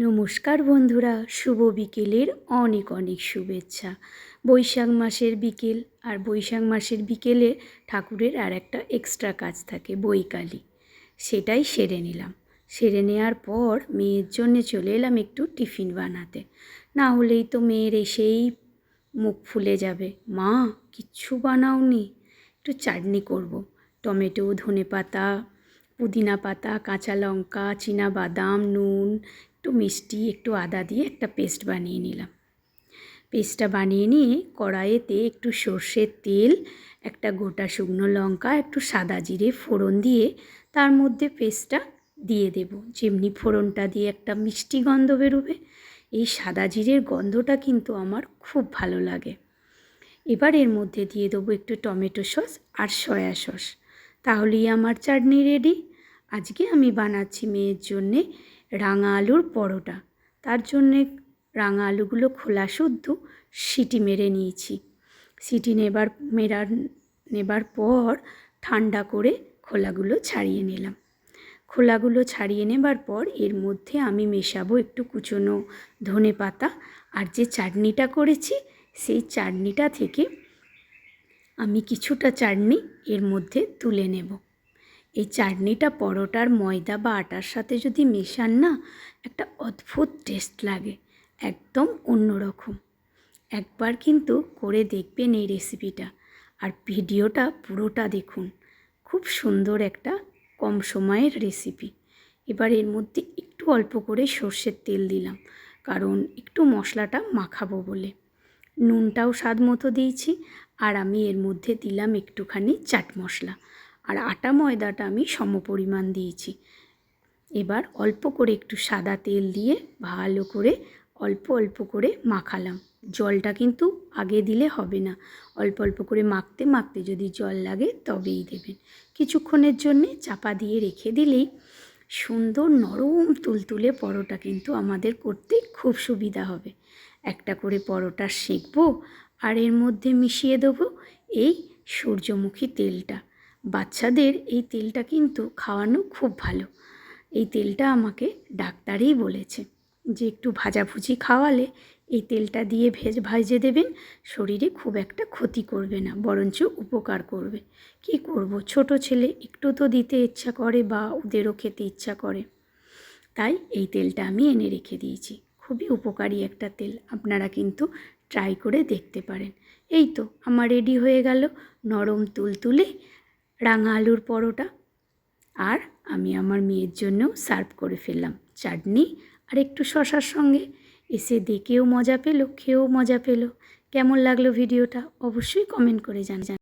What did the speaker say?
নমস্কার বন্ধুরা, শুভ বিকেলের অনেক অনেক শুভেচ্ছা। বৈশাখ মাসের বিকেল, আর বৈশাখ মাসের বিকেলে ঠাকুরের আর একটা এক্সট্রা কাজ থাকে, বৈকালী। সেটাই সেরে নিলাম। সেরে নেওয়ার পর মেয়ের জন্যে চলে এলাম একটু টিফিন বানাতে। না হলেই তো মেয়ের এসেই মুখ ফুলে যাবে। মা, কিচ্ছু বানাওনি। একটু চাটনি করব। টমেটো ধনে পাতা পুদিনা পাতা, কাঁচা লঙ্কা, চীনা বাদাম, নুন, একটু মিষ্টি, একটু আদা দিয়ে একটা পেস্ট বানিয়ে নিলাম। পেস্টটা বানিয়ে নিয়ে কড়াইয়েতে একটু সর্ষের তেল, একটা গোটা শুকনো লঙ্কা, একটু সাদা জিরে ফোড়ন দিয়ে তার মধ্যে পেস্টটা দিয়ে দেব। যেমনি ফোড়নটা দিয়ে একটা মিষ্টি গন্ধ বেরোবে, এই সাদা জিরের গন্ধটা কিন্তু আমার খুব ভালো লাগে। এবার এর মধ্যে দিয়ে দেবো একটু টমেটো সস আর সয়া সস। তাহলেই আমার চাটনি রেডি। আজকে আমি বানাচ্ছি মেয়ের জন্যে রাঙা আলুর পরোটা। তার জন্যে রাঙা আলুগুলো খোলা শুদ্ধ সিটি মেরে নিয়েছি। সিটি নেবার, মেরার, নেবার পর ঠান্ডা করে খোলাগুলো ছাড়িয়ে নিলাম। খোলাগুলো ছাড়িয়ে নেবার পর এর মধ্যে আমি মেশাবো একটু কুচনো ধনে পাতা। আর যে চাটনিটা করেছি, সেই চাটনিটা থেকে আমি কিছুটা চাটনি এর মধ্যে তুলে নেব। এই চাটনিটা পরোটার ময়দা বা আটার সাথে যদি মেশান না, একটা অদ্ভুত টেস্ট লাগে, একদম অন্যরকম। একবার কিন্তু করে দেখবেন এই রেসিপিটা আর ভিডিওটা পুরোটা দেখুন। খুব সুন্দর একটা কম সময়ের রেসিপি। এবার এর মধ্যে একটু অল্প করে সর্ষের তেল দিলাম, কারণ একটু মশলাটা মাখাবো বলে। নুনটাও স্বাদ মতো দিয়েছি আর আমি এর মধ্যে দিলাম একটুখানি চাট মশলা। আর আটা ময়দাটা আমি সমপরিমাণ দিয়েছি। এবার অল্প করে একটু সাদা তেল দিয়ে ভালো করে অল্প অল্প করে মাখালাম। জলটা কিন্তু আগে দিলে হবে না। অল্প অল্প করে মাখতে মাখতে যদি জল লাগে তবেই দেবেন। কিছুক্ষণের জন্যে চাপা দিয়ে রেখে দিলেই সুন্দর নরম তুলতুলে পরোটা কিন্তু আমাদের করতে খুব সুবিধা হবে। একটা করে পরোটা সেঁকবো আর এর মধ্যে মিশিয়ে দেবো এই সূর্যমুখী তেলটা। বাচ্চাদের এই তেলটা কিন্তু খাওয়ানো খুব ভালো। এই তেলটা আমাকে ডাক্তারই বলেছে যে একটু ভাজাভুজি খাওয়ালে এই তেলটা দিয়ে ভেজ ভাজে দেবেন, শরীরে খুব একটা ক্ষতি করবে না, বরঞ্চ উপকার করবে। কি করব? ছোট ছেলে একটু তো দিতে ইচ্ছা করে বা ওদেরও খেতে ইচ্ছা করে। তাই এই তেলটা আমি এনে রেখে দিয়েছি। খুবই উপকারী একটা তেল, আপনারা কিন্তু ট্রাই করে দেখতে পারেন। এই তো, আমার রেডি হয়ে গেল নরম তুলতুলে রাঙা আলুর পরোটা আর আমি আমার মেয়ের জন্যও সার্ভ করে ফেললাম চাটনি আর একটু শশার সঙ্গে। এসে দেখেও মজা পেল, খেয়েও মজা পেল। কেমন লাগল ভিডিওটা অবশ্যই কমেন্ট করে জানান